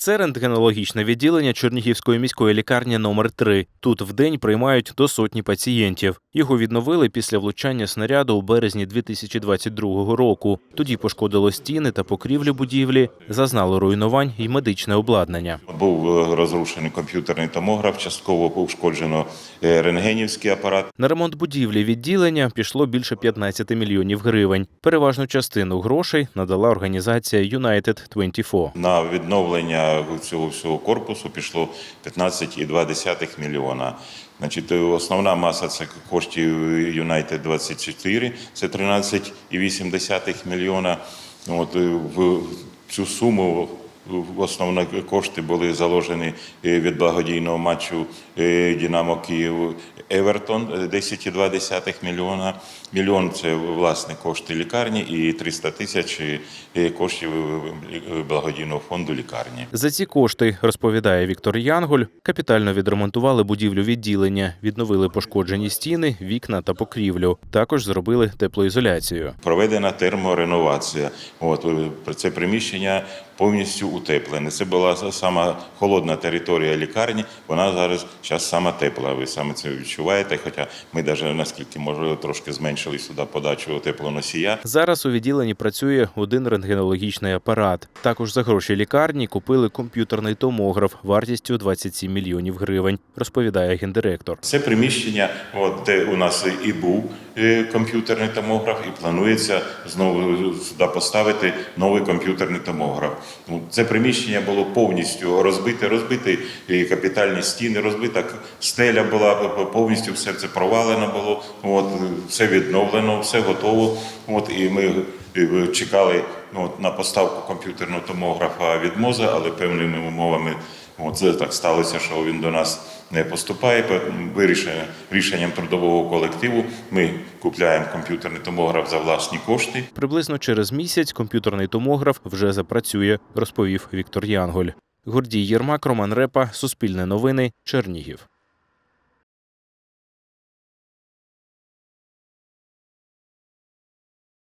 Це рентгенологічне відділення Чернігівської міської лікарні номер 3 Тут в день приймають до сотні пацієнтів. Його відновили після влучання снаряду у березні 2022 року. Тоді пошкодило стіни та покрівлю будівлі, зазнало руйнувань і медичне обладнання. Був е, розрушений комп'ютерний томограф, частково ушкоджено е, рентгенівський апарат. На ремонт будівлі відділення пішло більше 15 мільйонів гривень. Переважну частину грошей надала організація United 24. На відновлення цього всього корпусу пішло 15,2 мільйона. Значить, е, основна маса це коштів United 24, це 13,8 мільйона. От е, в цю суму основні кошти були заложені е, від благодійного матчу е, Динамо Київ Евертон е, 10,2 мільйона. Мільйон це власне кошти лікарні і 300 тисяч е, коштів е, благодійного фонду лікарні. За ці кошти, розповідає Віктор Янголь, капітально відремонтували будівлю відділення, відновили пошкоджені стіни, вікна та покрівлю. Також зробили теплоізоляцію. Проведена термореновація. От е, це приміщення повністю утеплене. Це була сама холодна територія лікарні. Вона зараз зараз сама тепла. Ви саме це відчуваєте. Хоча ми навіть наскільки можливо трошки зменшили сюди подачу теплоносія. Зараз у відділенні працює один рентгенологічний апарат. Також за гроші лікарні купили комп'ютерний томограф вартістю 27 мільйонів гривень, розповідає гендиректор. Це приміщення, от, де у нас і був е, комп'ютерний томограф, і планується знову сюди поставити новий комп'ютерний томограф. Ну, Це приміщення було повністю розбите, розбите і капітальні стіни, розбита стеля була повністю все це провалено було. От все відновлено, все готово. От і ми е, чекали ну, от, на поставку комп'ютерного томографа від МОЗа, але певними умовами. От це так сталося, що він до нас не поступає. По- Вирішення рішенням трудового колективу ми купляємо комп'ютерний томограф за власні кошти. Приблизно через місяць комп'ютерний томограф вже запрацює, розповів Віктор Янголь. Гордій Єрмак, Роман Репа, Суспільне новини, Чернігів.